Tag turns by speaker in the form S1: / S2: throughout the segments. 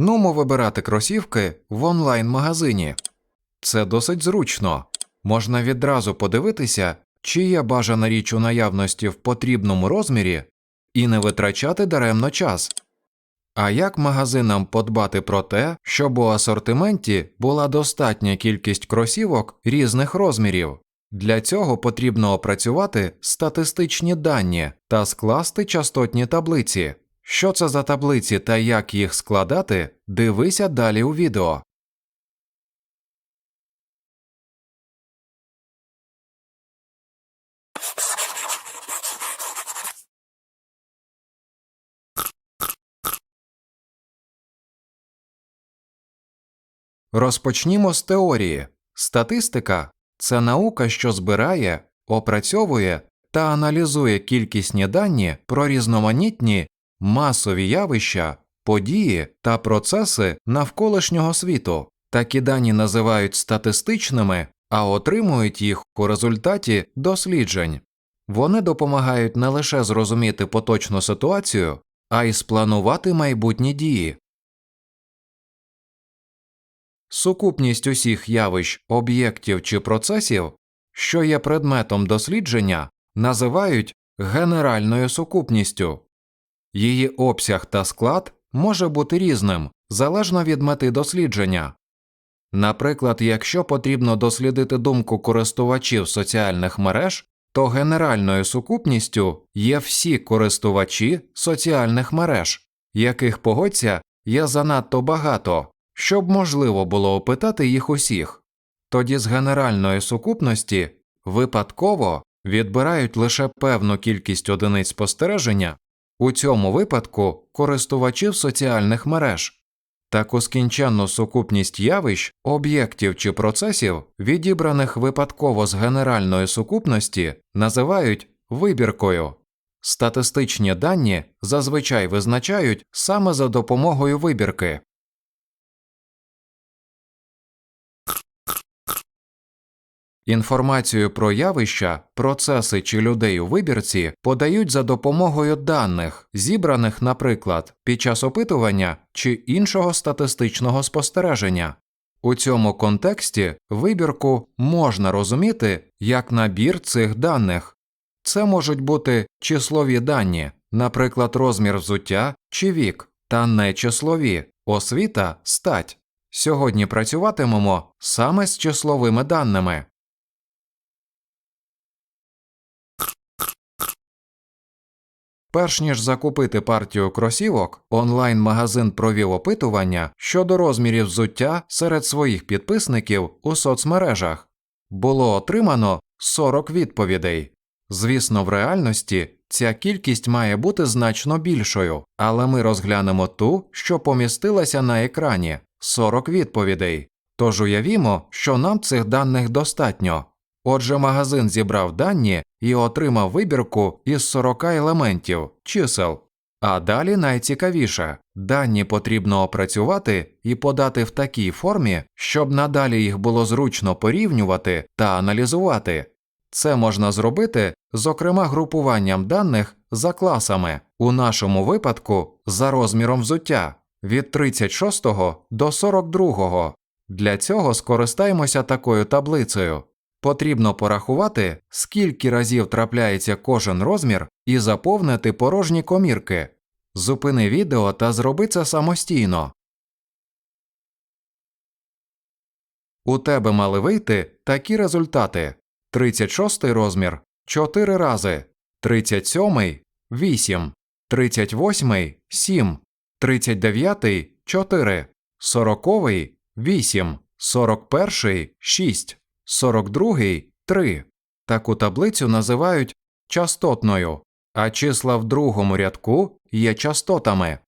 S1: Нумо вибирати кросівки в онлайн-магазині. Це досить зручно. Можна відразу подивитися, чи є бажана річ у наявності в потрібному розмірі, і не витрачати даремно час. А як магазинам подбати про те, щоб у асортименті була достатня кількість кросівок різних розмірів? Для цього потрібно опрацювати статистичні дані та скласти частотні таблиці. Що це за таблиці та як їх складати, дивися далі у відео. Розпочнімо з теорії. Статистика це наука, що збирає, опрацьовує та аналізує кількісні дані про різноманітні масові явища, події та процеси навколишнього світу. Такі дані називають статистичними, а отримують їх у результаті досліджень. Вони допомагають не лише зрозуміти поточну ситуацію, а й спланувати майбутні дії. Сукупність усіх явищ, об'єктів чи процесів, що є предметом дослідження, називають генеральною сукупністю. Її обсяг та склад може бути різним залежно від мети дослідження. Наприклад, якщо потрібно дослідити думку користувачів соціальних мереж, то генеральною сукупністю є всі користувачі соціальних мереж, яких погодься є занадто багато, щоб можливо було опитати їх усіх. Тоді з генеральної сукупності випадково відбирають лише певну кількість одиниць спостереження, у цьому випадку користувачів соціальних мереж. Таку скінченну сукупність явищ, об'єктів чи процесів, відібраних випадково з генеральної сукупності, називають вибіркою. Статистичні дані зазвичай визначають саме за допомогою вибірки. Інформацію про явища, процеси чи людей у вибірці подають за допомогою даних, зібраних, наприклад, під час опитування чи іншого статистичного спостереження. У цьому контексті вибірку можна розуміти як набір цих даних. Це можуть бути числові дані, наприклад, розмір взуття чи вік, та нечислові освіта, стать. Сьогодні працюватимемо саме з числовими даними. Перш ніж закупити партію кросівок, онлайн-магазин провів опитування щодо розмірів взуття серед своїх підписників у соцмережах. Було отримано 40 відповідей. Звісно, в реальності ця кількість має бути значно більшою, але ми розглянемо ту, що помістилася на екрані 40 відповідей. Тож уявімо, що нам цих даних достатньо. Отже, магазин зібрав дані і отримав вибірку із 40 елементів чисел. А далі найцікавіше дані потрібно опрацювати і подати в такій формі, щоб надалі їх було зручно порівнювати та аналізувати. Це можна зробити, зокрема, групуванням даних за класами, у нашому випадку за розміром взуття від 36 до 42. Для цього скористаємося такою таблицею. Потрібно порахувати, скільки разів трапляється кожен розмір, і заповнити порожні комірки. Зупини відео та зроби це самостійно. У тебе мали вийти такі результати: 36 розмір 4 рази, 37 8, 38 7, 39 4, 40 8, 41 6. 42 3. Таку таблицю називають частотною, а числа в другому рядку є частотами.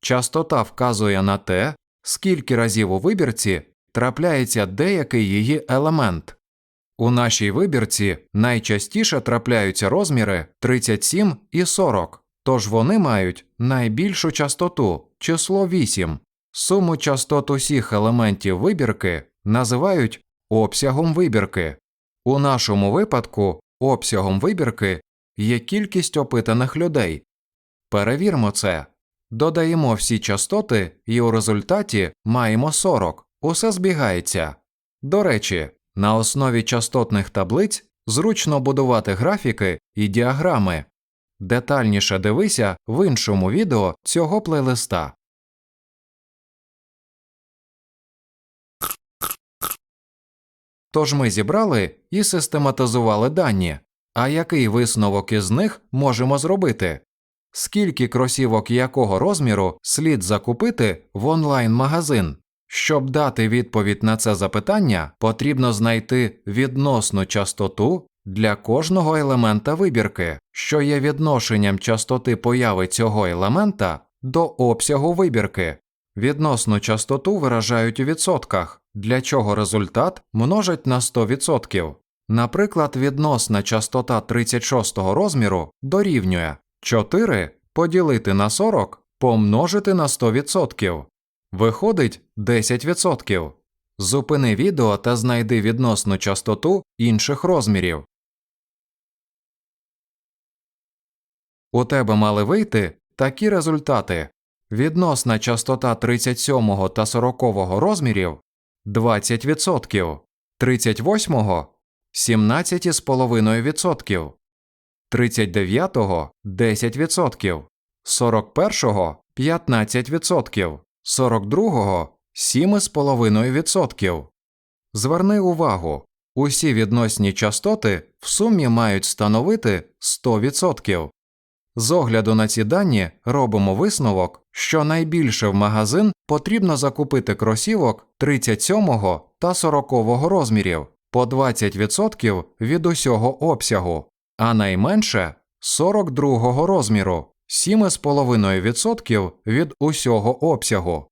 S1: Частота вказує на те, скільки разів у вибірці трапляється деякий її елемент. У нашій вибірці найчастіше трапляються розміри 37 і 40, тож вони мають найбільшу частоту число 8. Суму частот усіх елементів вибірки називають обсягом вибірки. У нашому випадку обсягом вибірки є кількість опитаних людей. Перевірмо це. додаємо всі частоти і у результаті маємо 40. Усе збігається. До речі, на основі частотних таблиць зручно будувати графіки і діаграми. Детальніше дивися в іншому відео цього плейлиста. Тож ми зібрали і систематизували дані. А який висновок із них можемо зробити? Скільки кросівок якого розміру слід закупити в онлайн-магазин? Щоб дати відповідь на це запитання, потрібно знайти відносну частоту для кожного елемента вибірки, що є відношенням частоти появи цього елемента до обсягу вибірки. Відносну частоту виражають у відсотках, для чого результат множать на 100%. Наприклад, відносна частота 36 розміру дорівнює 4 поділити на 40 помножити на 100%. Виходить 10%. Зупини відео та знайди відносну частоту інших розмірів. У тебе мали вийти такі результати. Відносна частота 37 та 40 розмірів 20%, 38 17,5%, 39-го 10%, 41-го 15%, 42-го 7,5%. Зверни увагу, усі відносні частоти в сумі мають становити 100%. З огляду на ці дані робимо висновок, що найбільше в магазин потрібно закупити кросівок 37 та 40 розмірів по 20% від усього обсягу, а найменше 42 розміру 7,5% від усього обсягу.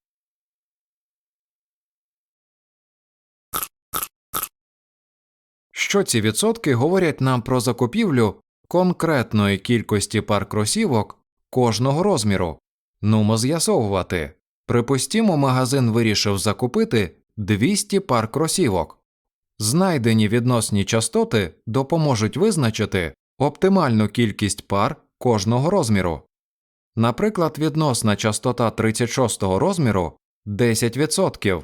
S1: Що ці відсотки говорять нам про закупівлю конкретної кількості пар кросівок кожного розміру? Нумо з'ясовувати. Припустімо, магазин вирішив закупити 200 пар кросівок. Знайдені відносні частоти допоможуть визначити оптимальну кількість пар кожного розміру. Наприклад, відносна частота 36 розміру 10%.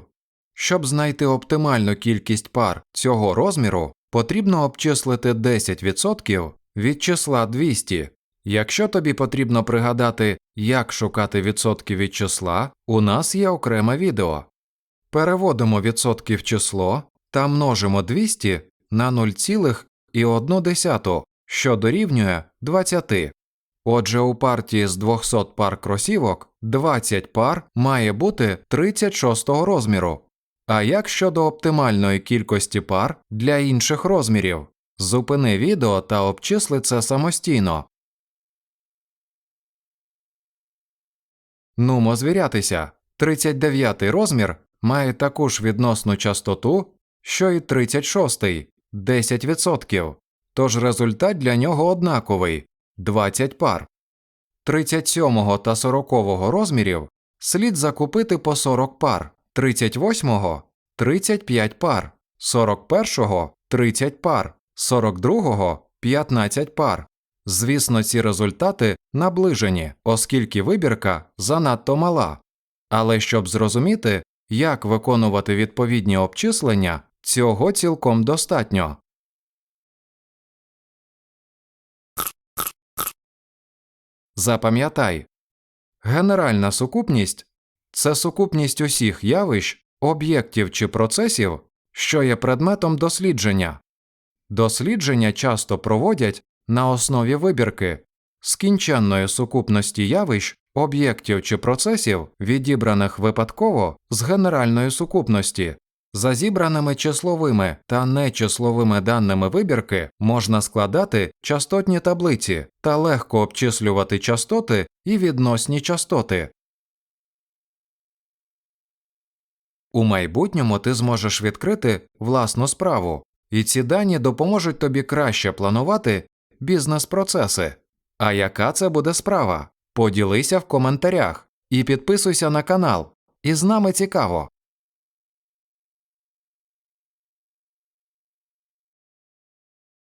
S1: Щоб знайти оптимальну кількість пар цього розміру, потрібно обчислити 10% від числа 200. Якщо тобі потрібно пригадати, як шукати відсотки від числа, у нас є окреме відео. Переводимо відсотки в число та множимо 200 на 0,1, що дорівнює 20. Отже, у партії з 200 пар кросівок 20 пар має бути 36 розміру. А як щодо оптимальної кількості пар для інших розмірів? Зупини відео та обчисли це самостійно. Нумо звірятися. 39 розмір має таку ж відносну частоту, що й 36 10%. Тож результат для нього однаковий 20 пар. 37 та 40 розмірів слід закупити по 40 пар, 38 – 35 пар, 41 – 30 пар, 42 – 15 пар. Звісно, ці результати наближені, оскільки вибірка занадто мала. Але щоб зрозуміти, як виконувати відповідні обчислення, цього цілком достатньо. Запам'ятай, генеральна сукупність це сукупність усіх явищ, об'єктів чи процесів, що є предметом дослідження. Дослідження часто проводять на основі вибірки скінченної сукупності явищ, об'єктів чи процесів, відібраних випадково з генеральної сукупності. За зібраними числовими та нечисловими даними вибірки можна складати частотні таблиці та легко обчислювати частоти і відносні частоти. У майбутньому ти зможеш відкрити власну справу, і ці дані допоможуть тобі краще планувати бізнес-процеси. А яка це буде справа? Поділися в коментарях і підписуйся на канал. І з нами цікаво.